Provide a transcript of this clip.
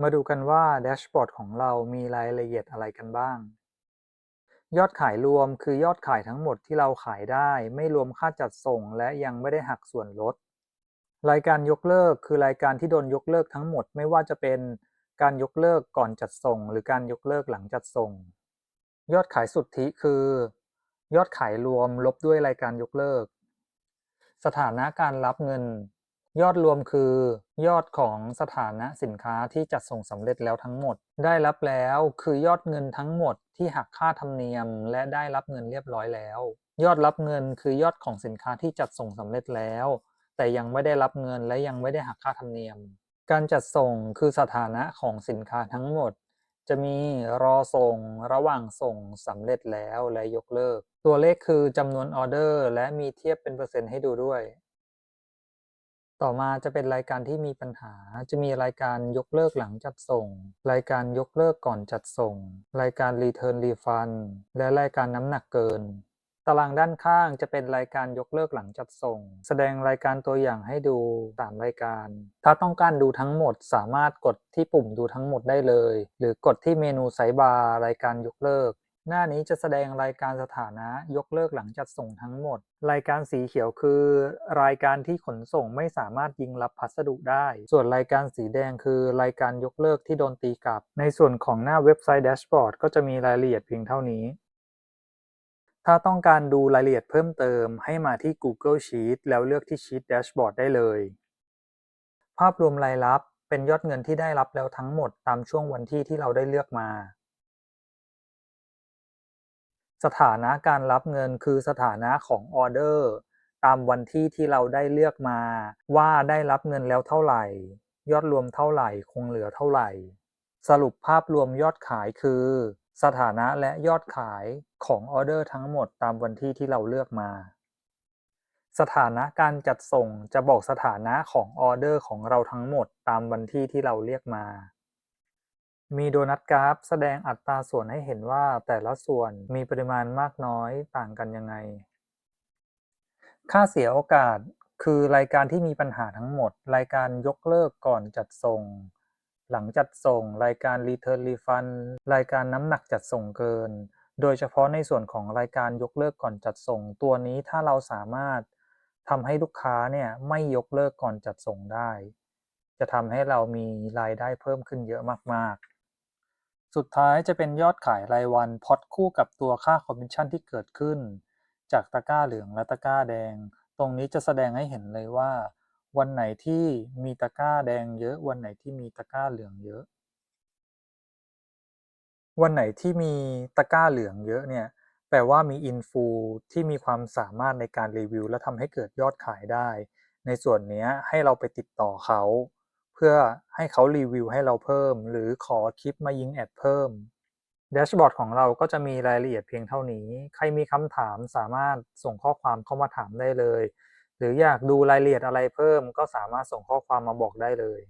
มาดูกันว่าแดชบอร์ดของเรามีรายละเอียดอะไรกันบ้าง ยอดขายรวมคือยอดขายทั้งหมดที่เราขายได้ ไม่รวมค่าจัดส่งและยังไม่ได้หักส่วนลด รายการยกเลิกคือรายการที่โดนยกเลิกทั้งหมดไม่ว่าจะเป็นการยกเลิกก่อนจัดส่ง หรือการยกเลิกหลังจัดส่ง ยอดขายสุทธิคือ ยอดขายรวมลบด้วยรายการยกเลิก สถานะการรับเงิน ยอดรวมคือยอดของสถานะสินค้าที่จัดส่งสำเร็จแล้วทั้งหมด ได้รับแล้วคือยอดเงินทั้งหมดที่หักค่าธรรมเนียม และได้รับเงินเรียบร้อยแล้ว ยอดรับเงินคือยอดของสินค้าที่จัดส่งสำเร็จแล้ว แต่ยังไม่ได้รับเงินและยังไม่ได้หักค่าธรรมเนียม การจัดส่งคือสถานะของสินค้าทั้งหมด จะมีรอส่ง ระหว่างส่งสำเร็จแล้วและยกเลิก ตัวเลขคือจำนวนออเดอร์ และมีเทียบเป็นเปอร์เซ็นต์ให้ดูด้วย ต่อมาจะเป็นรายการที่มีปัญหา จะมีรายการยกเลิกหลังจัดส่ง รายการยกเลิกก่อนจัดส่ง รายการ Return Refund และรายการน้ำหนักเกิน ตารางด้านข้างจะเป็นรายการยกเลิกหลังจัดส่ง แสดงรายการตัวอย่างให้ดู3รายการ ถ้าต้องการดูทั้งหมดสามารถกดที่ปุ่มดูทั้งหมดได้เลย หรือกดที่เมนูไซบาร์รายการยกเลิก หน้านี้จะแสดงรายการสถานะยกเลิกหลังจัดส่งทั้งหมด รายการสีเขียวคือ รายการที่ขนส่งไม่สามารถยิงรับพัสดุได้ ส่วนรายการสีแดงคือ รายการยกเลิกที่โดนตีกลับ ในส่วนของหน้าเว็บไซต์แดชบอร์ดก็จะมีรายละเอียดเพียงเท่านี้ ถ้าต้องการดูรายละเอียดเพิ่มเติม ให้มาที่ Google Sheet แล้วเลือกที่ Sheet Dashboard ได้เลย ภาพรวมรายรับเป็นยอดเงินที่ได้รับแล้วทั้งหมดตามช่วงวันที่ที่เราได้เลือกมา สถานะการรับเงินคือสถานะของออเดอร์ตามวันที่ที่เราได้เลือกมาว่าได้รับเงินแล้วเท่าไหร่ ยอดรวมเท่าไหร่คงเหลือเท่าไหร่ สรุปภาพรวมยอดขายคือ สถานะและยอดขายของออเดอร์ทั้งหมดตามวันที่ที่เราเลือกมา สถานะการจัดส่งจะบอกสถานะของออเดอร์ของเราทั้งหมดตามวันที่ที่เราเรียกมา มีโดนัทกราฟ แสดงอัตราส่วนให้เห็นว่าแต่ละส่วนมีปริมาณมากน้อยต่างกันยังไง ค่าเสียโอกาสคือรายการที่มีปัญหาทั้งหมด รายการยกเลิกก่อนจัดส่ง หลังจัดส่ง รายการ Return Refund รายการน้ำหนักจัดส่งเกิน โดยเฉพาะในส่วนของรายการยกเลิกก่อนจัดส่ง ตัวนี้ถ้าเราสามารถทำให้ลูกค้าเนี่ยไม่ยกเลิกก่อนจัดส่งได้ จะทำให้เรามีรายได้เพิ่มขึ้นเยอะมากๆ สุดท้ายจะเป็นยอดขายรายวันพอดคู่กับตัวค่าคอมมิชชั่นที่เกิดขึ้น จากตะกร้าเหลืองและตะกร้าแดง ตรงนี้จะแสดงให้เห็นเลยว่า วันไหนที่มีตะกร้าแดงเยอะ วันไหนที่มีตะกร้าเหลืองเยอะ วันไหนที่มีตะกร้าเหลืองเยอะเนี่ยแปลว่ามีอินฟูที่มีความสามารถในการรีวิว และทำให้เกิดยอดขายได้ ในส่วนนี้ให้เราไปติดต่อเขา พื่อให้เขารีวิวให้เราเพิ่ม หรือขอคลิปมายิงแอดเพิ่มแดชบอร์ดของเราก็จะมีรายละเอียดเพียงเท่านี้ ใครมีคำถามสามารถส่งข้อความเข้ามาถามได้เลย หรืออยากดูรายละเอียดอะไรเพิ่ม ก็สามารถส่งข้อความมาบอกได้เลย